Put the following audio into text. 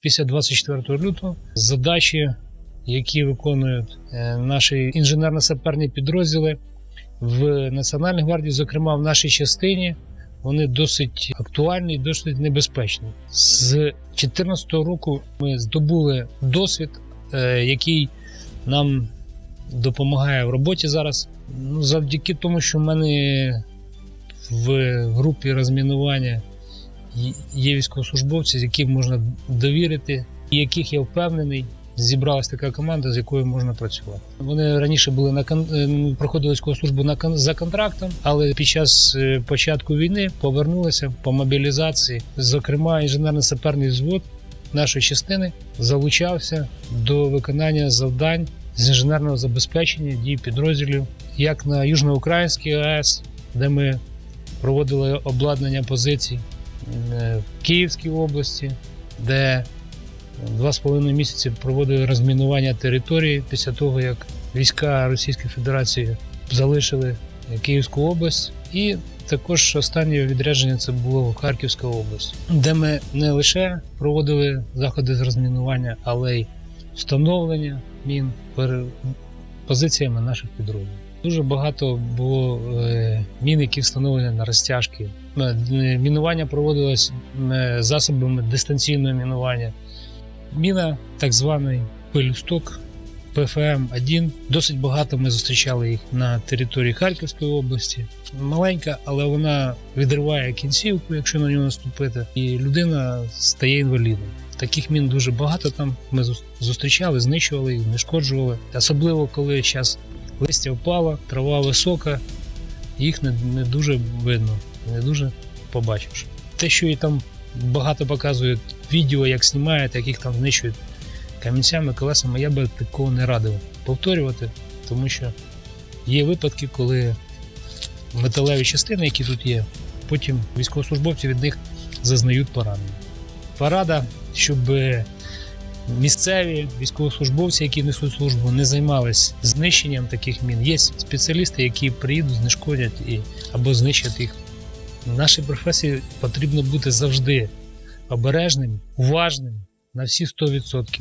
після 24 лютого задачі, які виконують е, наші інженерно-саперні підрозділи в Національній гвардії, зокрема в нашій частині, вони досить актуальні і досить небезпечні. З 2014 року ми здобули досвід, е, який нам допомагає в роботі зараз. Ну, завдяки тому, що в мене в групі розмінування є- військовослужбовці, з яким можна довірити, і яких я впевнений. Зібралася така команда, з якою можна працювати. Вони раніше були на кон- е, проходили військову службу на кон- за контрактом, але під час е, початку війни повернулися по мобілізації. Зокрема, інженерно-саперний взвод нашої частини залучався до виконання завдань з інженерного забезпечення дій підрозділів, як на Южноукраїнській АЕС, де ми проводили обладнання позицій, в Київській області, де два з половиною місяці проводили розмінування території після того, як війська Російської Федерації залишили Київську область. І також останнє відрядження це було Харківська область, де ми не лише проводили заходи з розмінування, але й встановлення мін позиціями наших підрозділів. Дуже багато було е, мін, які встановлені на розтяжки. Е, Мінування проводилось е, засобами дистанційного мінування. Міна, так званий пилюсток ПФМ-1. Досить багато ми зустрічали їх на території Харківської області. Маленька, але вона відриває кінцівку, якщо на нього наступити, і людина стає інвалідом. Таких мін дуже багато там. Ми зустрічали, знищували їх, знешкоджували. Особливо коли зараз листя впало, трава висока, їх не, не дуже видно, не дуже побачиш. Те, що і там багато показують відео, як знімають, як їх там знищують камінцями, колесами, я би такого не радив повторювати, тому що є випадки, коли металеві частини, які тут є, потім військовослужбовці від них зазнають поранення. Порада, щоб місцеві військовослужбовці, які несуть службу, не займались знищенням таких мін. Є спеціалісти, які приїдуть, знешкодять і, або знищать їх. В нашій професії потрібно бути завжди обережним, уважним на всі 100%.